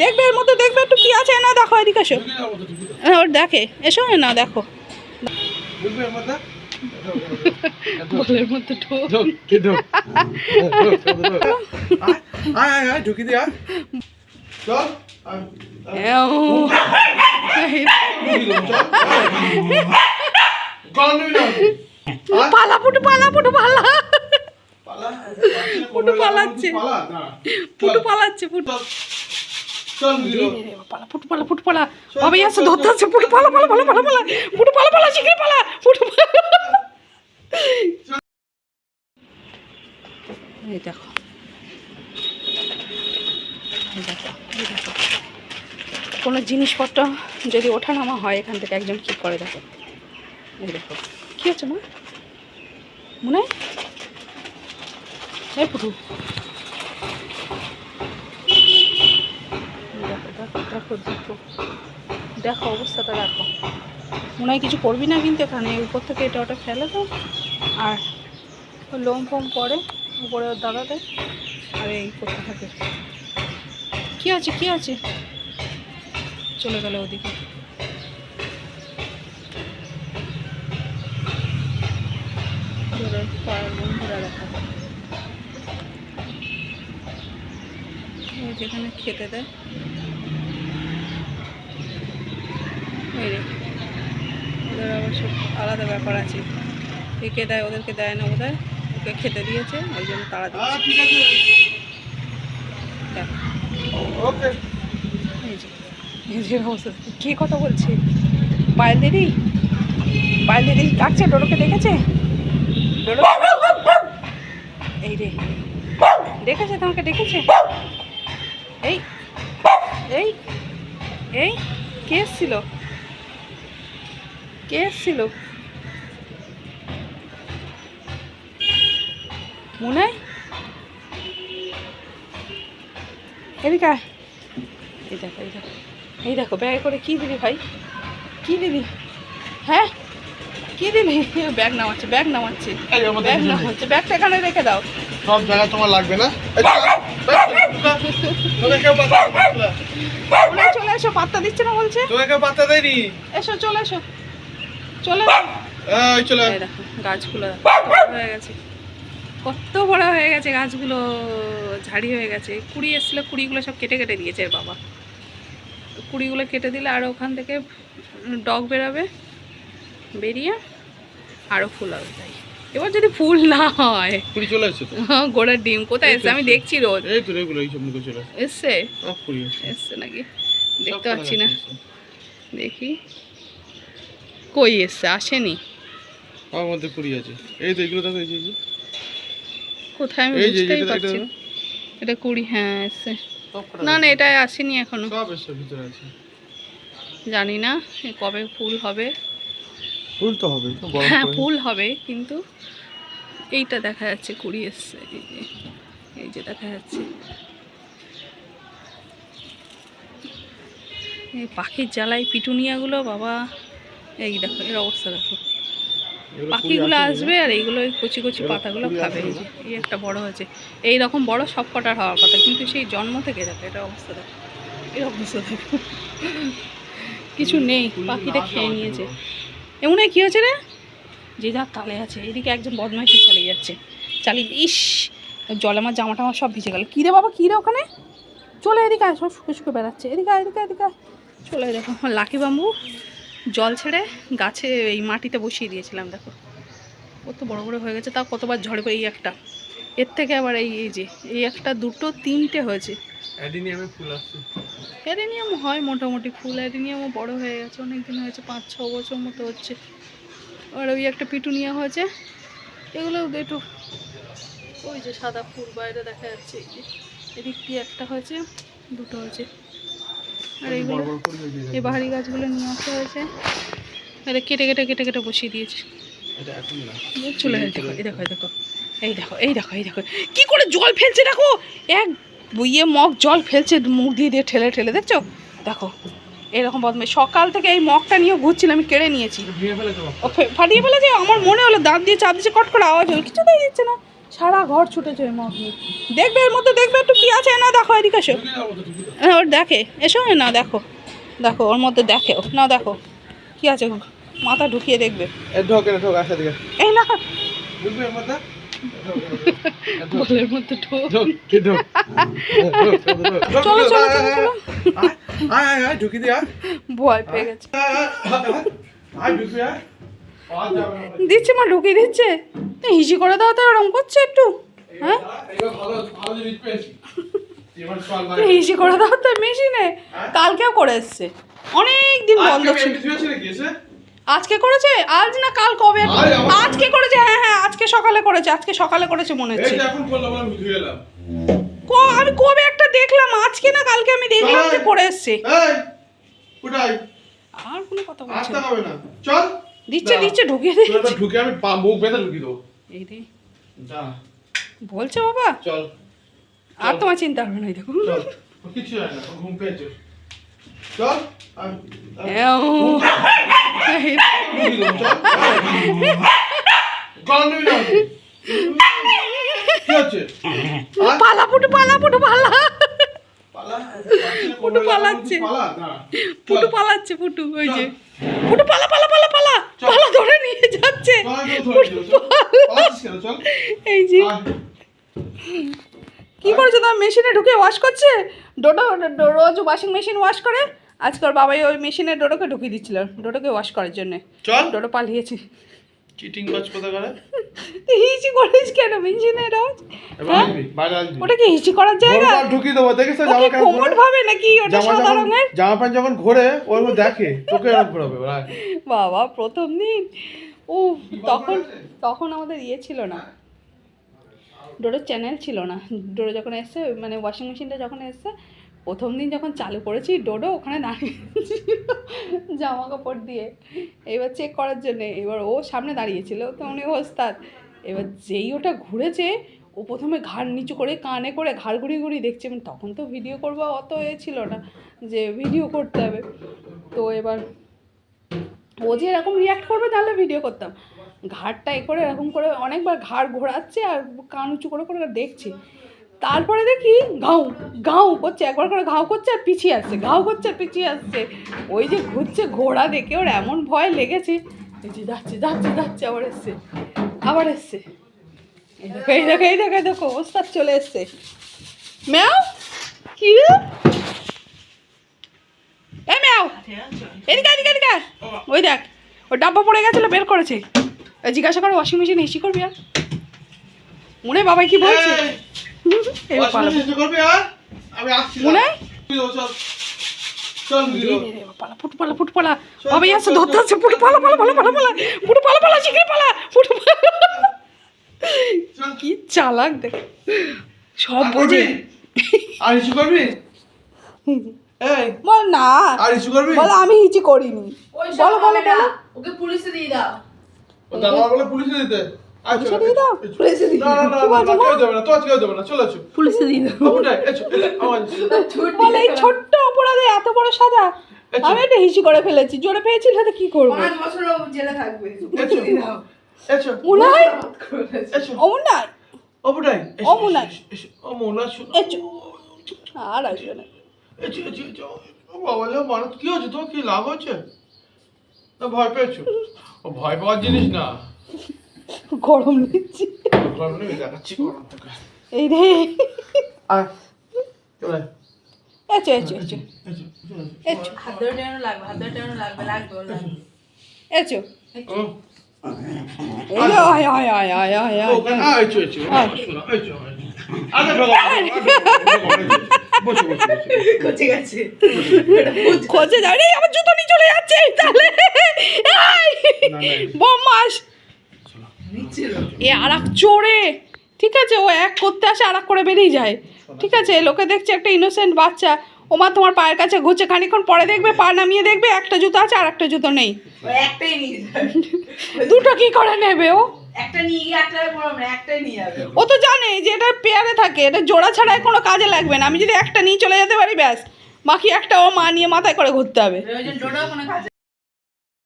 দেখবে এর মধ্যে দেখবে একটু কি আছে? না দেখো এদিকে এসো। হ্যাঁ, ওর দেখে। এসো না দেখো। বলের মধ্যে ঢোক ঢুকি দিয়া চল পালা পুটু পালা পুটু পালা। পুটু পালাচ্ছে। পুটু পালাচ্ছে পুটু। চল পালা পুটু পালা পুটু পালা। বাবাই আছে ধরতে আছে পুটু পালা পালা পালা পালা পালা। পুটু পালা পালা শিখে পালা পুটু এই দেখো। এই দেখো এই দেখো। কোনো জিনিসপত্র যদি ওঠা নামা হয় এখান থেকে একজন কি করে দেখো? এই দেখো। কি হচ্ছে মা? মনে হয়? পুটু দেখো দেখো দেখো দেখো অবস্থাটা, দেখো। মনে হয় কিছু করবি না কিন্তু এখানে। উপর থেকে এটা ওটা ফেলে তো আর লোম ফোম পরে উপরে ওর দাদাতে আর এই করতে থাকে। কী আছে কী আছে? চলে গেল ওদিকে। যেখানে খেতে দেয়। ওই রে ওদের সব আলাদা ব্যাপার আছে। একে দেয় ওদেরকে দেয় না ওদের ওকে খেতে দিয়েছে ওই জন্য তারা দিচ্ছে। এই যে অবস্থা। কে কথা বলছে? পায়েল দিদি? পায়েল দিদি ডাকছে ডোডোকে দেখেছে? এই রে। দেখেছে তোমাকে দেখেছে? এই এই এই কে এসছিল? কে এসছিল? মনে হয়? এদিকে এই দেখো এই দেখো। এই দেখো ব্যাগে করে কি দিবি ভাই? কি দিবি হ্যাঁ? কি দিবি ব্যাগ নামাচ্ছে ব্যাগ নামাচ্ছে। ব্যাগ নামাচ্ছে ব্যাগটা এখানে রেখে দাও। সব জায়গা তোমার লাগবে না? চল, এসো পাত্তা দিচ্ছে না বলছে? তোকে পাত্তা দেয়নি? এসো চলে এসো। চলে এই চলে। দেখো গাছগুলো হয়ে গেছে। কত বড় হয়ে গেছে গাছগুলো ঝাড়ি হয়ে গেছে। কুড়ি এসেছিল কুড়িগুলো সব কেটে কেটে দিয়েছে এর বাবা। কুড়িগুলো কেটে দিলে আর ওখান থেকে ডগ বেরোবে বেরিয়ে আরও ফুল হবে তাই। এবার যদি ফুল না হয় কুড়ি চলে এসছে তো? গোড়ার ডিম কোথায় এসছে? আমি দেখছি রোজ। এই তো এগুলো এই চলে এসছে? এসছে। নাকি? দেখতে পাচ্ছি না। দেখি। কই এসছে? আসেনি? আমার মধ্যে কুড়ি আছে। এই তো এগুলো দেখো এই যে কোথায় আমি বুঝতেই পারছি এটা কুড়ি হ্যাঁ এসছে। না না। এটা আসেনি এখনও। জানি না কবে ফুল হবে। ফুল তো হবে হ্যাঁ ফুল হবে কিন্তু এইটা দেখা যাচ্ছে কুড়ি এসছে এই যে এই যে দেখা যাচ্ছে। এই পাখির জ্বালাই পিটুনিয়াগুলো বাবা। এই দেখো এর অবস্থা দেখো। পাখিগুলো আসবে আর এইগুলো কচি কচি পাতাগুলো খাবে। এই একটা বড় হয়েছে। এই রকম বড় সব কটার হওয়ার কথা কিন্তু সেই জন্ম থেকে দেখো এটা অবস্থা দেখো। এর অবস্থা দেখো। কিছু নেই পাখিটা খেয়ে নিয়েছে। এমন কি হয়েছে রে? যে যার তালে আছে এদিকে একজন বদমাইশি চালিয়ে যাচ্ছে। চালিয়ে ইস জলে আমার জামা টামা সব ভিজে গেল। কী রে বাবা কী রে ওখানে? চলে এদিকে সব শুকে শুকে বেড়াচ্ছে। এদিকে এদিকে এদিকে। চলে দেখো লাকি বাম্বু। জল ছেড়ে গাছে এই মাটিতে বসিয়ে দিয়েছিলাম দেখো। কত বড় বড় হয়ে গেছে তাও কতবার ঝড়ে এই একটা। এর থেকে আবার এই এই যে এই একটা দুটো তিনটে হয়েছে। অ্যাডিনিয়ামে ফুল আসছে। অ্যাডেনিয়াম হয় মোটামুটি ফুল অ্যাডেনিয়ামও বড় হয়ে গেছে অনেক দিন হয়েছে পাঁচ ছ বছর মতো হচ্ছে। আর ওই একটা পিটুনিয়া হয়েছে এগুলো একটু ওই যে সাদা ফুল বাইরে দেখা যাচ্ছে এদিক দিয়ে একটা হয়েছে দুটো হয়েছে। আর এইগুলো এই বাহারি গাছগুলো নিয়ে আসা হয়েছে। এটা কেটে কেটে কেটে কেটে বসিয়ে দিয়েছে। চলে গেছে দেখো এই দেখো এই দেখো এই দেখো এই দেখো এই দেখো। কি করে জল ফেলছে দেখো? এক ইয়ে মগ জল ফেলছে মুখ দিয়ে দিয়ে ঠেলে ঠেলে দেখছ? দেখো এরকম বদমে সকাল থেকে এই মগটা নিয়ে ঘুরছিল আমি কেড়ে নিয়েছি। ফাটিয়ে ফেলেছে? আমার মনে হলো দাঁত দিয়ে চাপ দিচ্ছে কট করে আওয়াজ হলো দিয়ে দিচ্ছে না। সারা ঘর ছুটেছে ওই দেখবে এর মধ্যে দেখবে একটু কি আছে? না দেখো এদিকে এসো। হ্যাঁ, ওর দেখে। এসো না দেখো। দেখো ওর মধ্যে দেখে ও। না দেখো। কি আছে? মাথা ঢুকিয়ে দেখবে। এ ঢোক এ ঢোক আসা দিকে এই না। এর মধ্যে? বলের মধ্যে ঢোক। ঢোক কি ঢোক? চলো, চলো, চলো, চলো। আয় আয় আয় ঢুকি দি ভয় পেয়ে গেছে। দিচ্ছে মা ঢুকিয়ে দিচ্ছে। তো হিসি করে দাও তো ওরম করছে একটু। হ্যাঁ? হিসি করে দাও তো মেশিনে। কালকেও করে এসছে। অনেক দিন বন্ধ ছিল। আজকে করেছে? আজ না কাল কবে? আজকে করেছে হ্যাঁ হ্যাঁ আজকে সকালে করেছে আজকে সকালে করেছে মনে হচ্ছে। আমি কবে একটা দেখলাম আজকে না কালকে আমি দেখলাম যে করে এসছে। আর কোনো কথা বলছে আসতে হবে না। চল। দিচ্ছে। দিচ্ছে ঢুকিয়ে দিচ্ছে। ঢুকে আমি মুখ বেঁধে ঢুকি দেবো। এই যা বলছে বাবা? চল। আর তোমার চিন্তা হবে না এই দেখো। চল। ও কিছু হয় না ঘুম পেয়েছে। চল। ঢুকিয়ে? পালা পুটু পালা পুটু পালা? পুটু পালাচ্ছে। পুটু পালাচ্ছে পুটু ওই যে। পুটু পালা পালা পালা পালা। পালা ধরে নিয়ে যাচ্ছে। এই যে। কি করেছে? তোমার মেশিনে ঢুকে ওয়াশ করছে? ডোডো রোজ ওয়াশিং মেশিন ওয়াশ করে? আজকাল বাবাই ওই মেশিনে ডোডোকে ঢুকিয়ে দিচ্ছিল। ডোডোকে ওয়াশ করার জন্য। চল। ডোডো পালিয়েছে। চিটিং বাজ কোথা করে হিচি করিস কেন? মেশিনে রোজ হ্যাঁ? ওটা কি হিচি করার জায়গা? ঢুকিয়ে দেবো দেখিস জামা কেমন কোমর ভাবে নাকি ওটা সাদা রঙের? জামা প্যান্ট যখন ঘোরে ওর দেখে তোকে এরকম ঘোরাবে বাবা প্রথম দিন। ও তখন তখন আমাদের ইয়ে ছিল না। ডোরের চ্যানেল ছিল না। ডোরে যখন এসছে মানে ওয়াশিং মেশিনটা যখন এসছে প্রথম দিন যখন চালু করেছি, ডোডো ওখানে দাঁড়িয়ে জামা কাপড় দিয়ে। এবার চেক করার জন্যে, এবার ও সামনে দাঁড়িয়েছিল। তো উনি, ওস্তাদ, এবার যেই ওটা ঘুরেছে, ও প্রথমে ঘাড় নিচু করে, কানে করে, ঘাড় ঘুরিয়ে ঘুরি দেখছে। মানে তখন তো ভিডিও করব, অত এ ছিল না যে ভিডিও করতে হবে। তো এবার ও যে এরকম রিয়াক্ট করবে, তাহলে ভিডিও করতাম। ঘাড়টা এ করে এরকম করে অনেকবার ঘাড় ঘোরাচ্ছে আর কান উঁচু করে করে দেখছি। তারপরে দেখি ঘাউ ঘাউ করছে, একবার করে ঘাউ করছে আর পিছিয়ে আসছে, ঘাউ করছে আর পিছিয়ে আসছে। ওই যে ঘুরছে ঘোড়া দেখে ওর এমন ভয় লেগেছে। যে যাচ্ছে যাচ্ছে যাচ্ছে, আবার এসছে আবার এসছে। এই দেখো এই দেখো এই দেখো এই দেখো, ওস্তাদ চলে এসছে। ম্যাও, কি? এই ম্যাও, এদিকে এদিকে এদিকে ওই দেখ ওই ডাব্বা পড়ে গেছিল, বের করেছে। জিজ্ঞাসা করো ওয়াশিং মেশিন এসি করবি আর? মনে বাবাই কি বলছে? আমি আসছি মনে? ধরতে পালা পালা পালা পালা পালা। শিখে পালা কি চালাক দেখ। সব বোঝে। আর করবি? বল না। আর করবি? বল আমি হিচি করিনি। বলো বলো ওকে পুলিশে দিয়ে দাও। ও দাদা বলে পুলিশে দিতে। পুলিশে দিয়ে দাও? পুলিশে দিয়ে না না না না, বলছো, না, মা? কেউ যাবে না তো কেউ যাবে না চলে আছো পুলিশে দিয়ে দাও। ওটাই এসো এসো, আমার বলে এই ছোট্ট অপরাধে এত বড় সাজা? আচ্ছা। আমি একটা হিচি করে ফেলেছি জোরে পেয়েছিল তো কি করব? পাঁচ বছর জেলে থাকবে এসো। পুলিশে দিয়ে দাও। এসো। এসো। অমন না ওটাই ও। ও শুনো এসো আর আসবে না। এসো এসো এসো ও বাবা মানুষ কি হচ্ছে তোমার কি লাভ হচ্ছে না ভয় পেয়েছ? ও ভয় পাওয়ার জিনিস না। গরম নিচ্ছি এই রে। হাত ধরে টেনে লাগবে হাত রে আমার জুতো নিয়ে চলে যাচ্ছে, তাহলে। এই! না, না। বদমাস নিচ্ছিল এ আর এক চোরে। ঠিক আছে ও এক করতে আসে আর করে বেরিয়ে যায়। ঠিক আছে লোকে দেখছে একটা ইনোসেন্ট বাচ্চা। ও মা তোমার পায়ের কাছে ঘুরছে খানিক্ষণ পরে দেখবে পা নামিয়ে দেখবে একটা জুতো আছে আর একটা জুতো নেই। দুটো কি করে নেবে ও? ও তো জানে যে এটা পেয়ারে থাকে এটা জোড়া ছাড়াই কোনো কাজে লাগবে না। আমি যদি একটা নিয়ে চলে যেতে পারি ব্যাস। বাকি একটা ও মা নিয়ে মাথায় করে ঘুরতে হবে।